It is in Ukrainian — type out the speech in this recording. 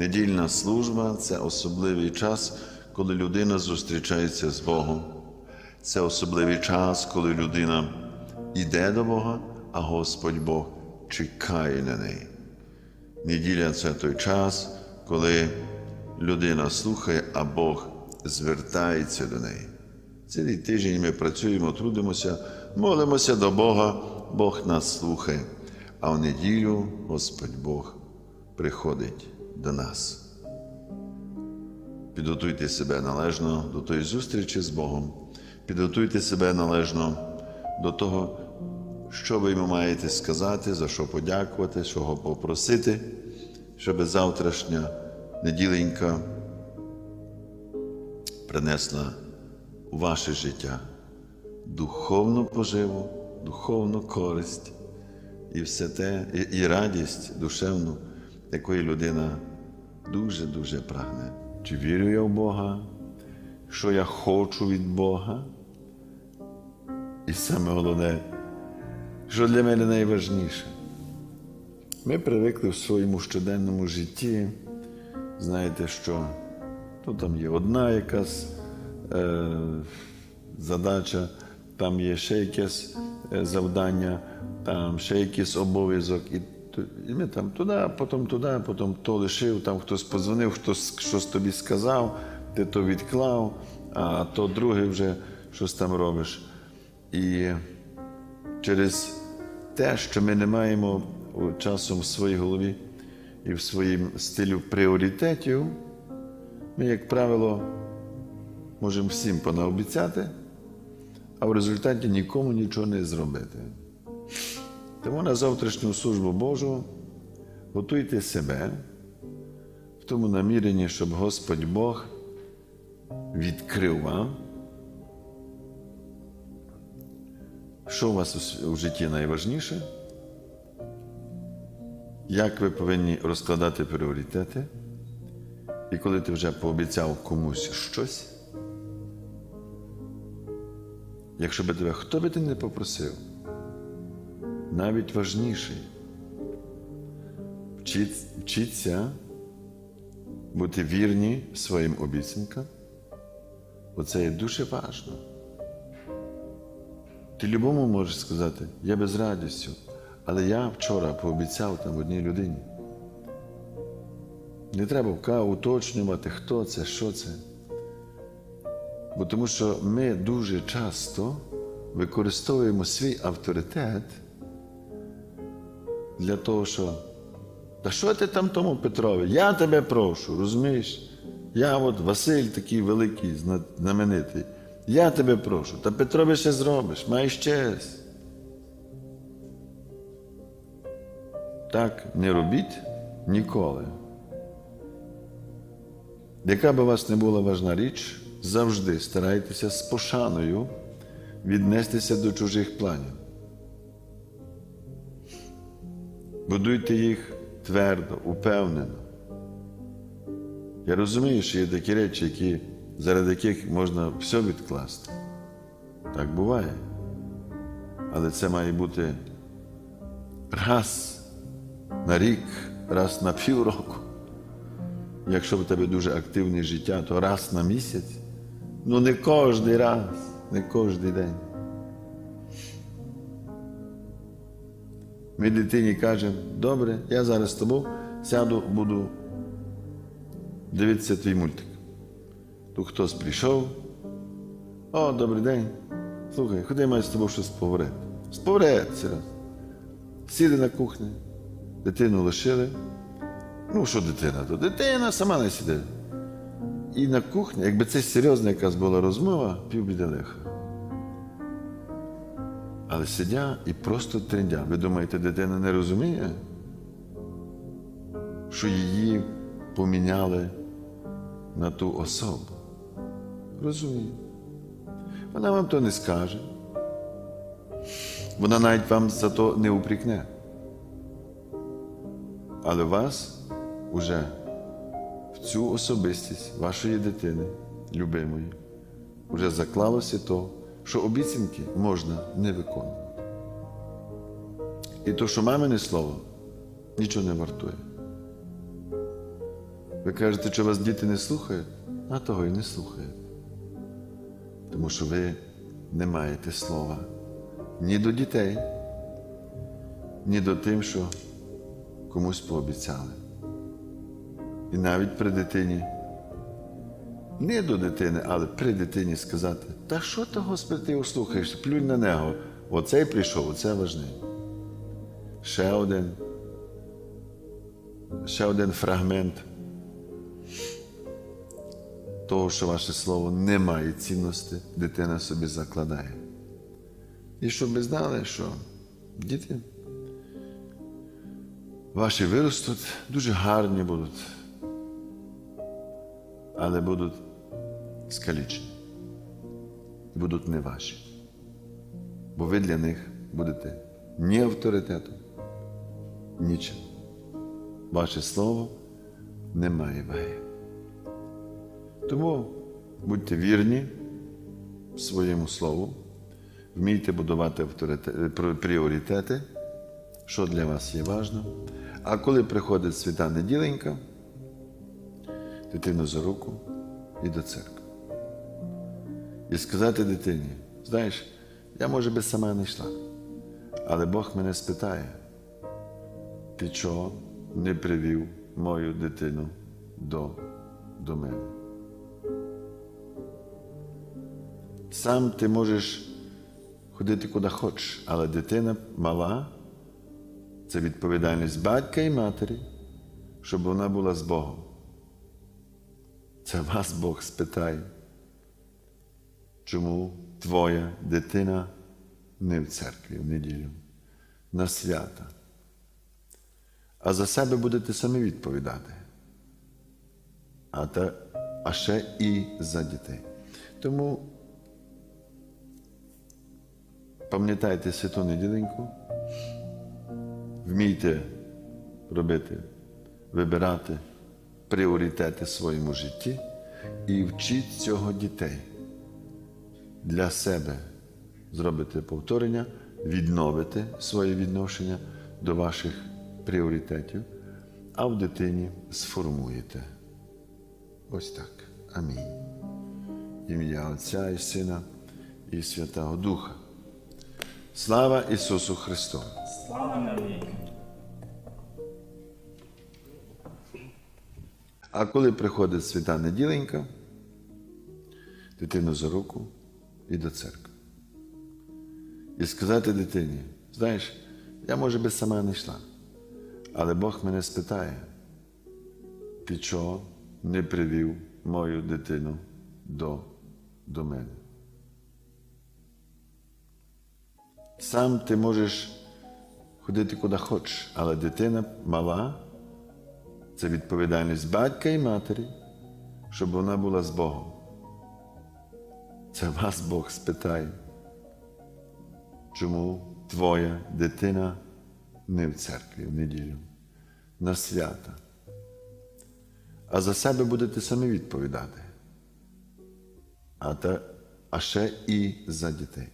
Недільна служба це особливий час, коли людина зустрічається з Богом. Це особливий час, коли людина йде до Бога, а Господь Бог чекає на неї. Неділя це той час, коли людина слухає, а Бог звертається до неї. Цілий тиждень ми працюємо, трудимося, молимося до Бога, Бог нас слухає, а в неділю Господь Бог приходить до нас. Підготуйте себе належно до тої зустрічі з Богом, підготуйте себе належно до того, що ви йому маєте сказати, за що подякувати, чого попросити, щоб завтрашня неділенька принесла у ваше життя духовну поживу, духовну користь і все те, і, радість душевну, якої людина дуже-дуже прагне. Чи вірю я в Бога? Що я хочу від Бога? І саме головне, що для мене найважніше. Ми привикли в своєму щоденному житті, знаєте, що ну, там є одна якась е, задача, там є ще якесь е, завдання, там ще якийсь обов'язок. І, і ми там туди, потім туди, потім то лишив, там хтось подзвонив, хтось щось тобі сказав, ти то відклав, а то друге вже щось там робиш. І через те, що ми не маємо часом в своїй голові і в своїм стилю пріоритетів, ми, як правило, можемо всім понаобіцяти, а в результаті нікому нічого не зробити. Тому на завтрашню службу Божу готуйте себе в тому наміренні, щоб Господь Бог відкрив вам, що у вас у житті найважніше, як ви повинні розкладати пріоритети, і коли ти вже пообіцяв комусь щось, якщо би тебе хто би ти не попросив, навіть важніший, вчить- вчіться бути вірні своїм обіцянкам, бо це є дуже важливо. Ти любому можеш сказати, я без радістю, але я вчора пообіцяв там одній людині. Не треба уточнювати, хто це, що це. Бо тому що ми дуже часто використовуємо свій авторитет для того, що та що ти там тому Петрові? Я тебе прошу, розумієш? Я от Василь такий великий, знаменитий. Я тебе прошу, та Петрові ще зробиш, маєш честь. Так не робіть ніколи. Яка би у вас не була важна річ, завжди старайтеся з пошаною віднестися до чужих планів. Будуйте їх твердо, упевнено. Я розумію, що є такі речі, які, заради яких можна все відкласти. Так буває. Але це має бути раз на рік, раз на півроку. Якщо в тебе дуже активне життя, то раз на місяць. Ну не кожен раз, не кожен день. Ми дитині кажемо, добре, я зараз з тобою сяду, буду дивитися твій мультик. Тут хтось прийшов. О, добрий день. Слухай, ходи маю з тобою щось поговорити. Споворитися раз. Сіли на кухні, дитину лишили. Ну, що дитина? То дитина сама не сидить. І на кухні, якби це серйозна якась була розмова, півбіди лиха. Але сидять і просто трендять. Ви думаєте, дитина не розуміє, що її поміняли на ту особу? Розуміє. Вона вам то не скаже. Вона навіть вам за то не упрікне. Але вас уже в цю особистість вашої дитини, любимої, вже заклалося то, що обіцянки можна не виконувати. І то, що мамине слово, нічого не вартує. Ви кажете, що вас діти не слухають, а того і не слухають. Тому що ви не маєте слова ні до дітей, ні до тим, що комусь пообіцяли. І навіть при дитині, не до дитини, але при дитині сказати, та що ти, Господи, ти його слухаєш, плюнь на нього. Оцей прийшов, оце важливо. Ще один, ще один фрагмент того, що ваше слово не має цінності, дитина собі закладає. І щоб ви знали, що діти ваші виростуть, дуже гарні будуть, але будуть скалічені, будуть не ваші. Бо ви для них будете ні авторитетом, нічим. Ваше слово не має ваги. Тому будьте вірні своєму слову, вмійте будувати пріоритети, що для вас є важливо. А коли приходить свята неділенька, дитину за руку і до церкви. І сказати дитині, знаєш, я, може би, сама не йшла, але Бог мене спитає, ти чого не привів мою дитину до, до мене? Сам ти можеш ходити куди хочеш, але дитина мала це відповідальність батька і матері, щоб вона була з Богом. Це вас Бог спитає, чому твоя дитина не в церкві в неділю, на свята. А за себе будете самі відповідати. А, та, а ще і за дітей. Тому пам'ятайте святу неділеньку, вмійте робити, вибирати пріоритети в своєму житті і вчіть цього дітей. Для себе зробите повторення, відновите своє відношення до ваших пріоритетів, а в дитині сформуєте. Ось так. Амінь. Ім'я Отця і Сина і Святого Духа. Слава Ісусу Христу! Слава. А коли приходить свята неділенька, дитину за руку і до церкви. І сказати дитині, знаєш, я, може би, сама не йшла, але Бог мене спитає, ти чого не привів мою дитину до, до мене? Сам ти можеш ходити куди хочеш, але дитина мала це відповідальність батька і матері, щоб вона була з Богом. Це вас Бог спитає, чому твоя дитина не в церкві в неділю, на свята. А за себе будете самі відповідати. А, та, а ще і за дітей.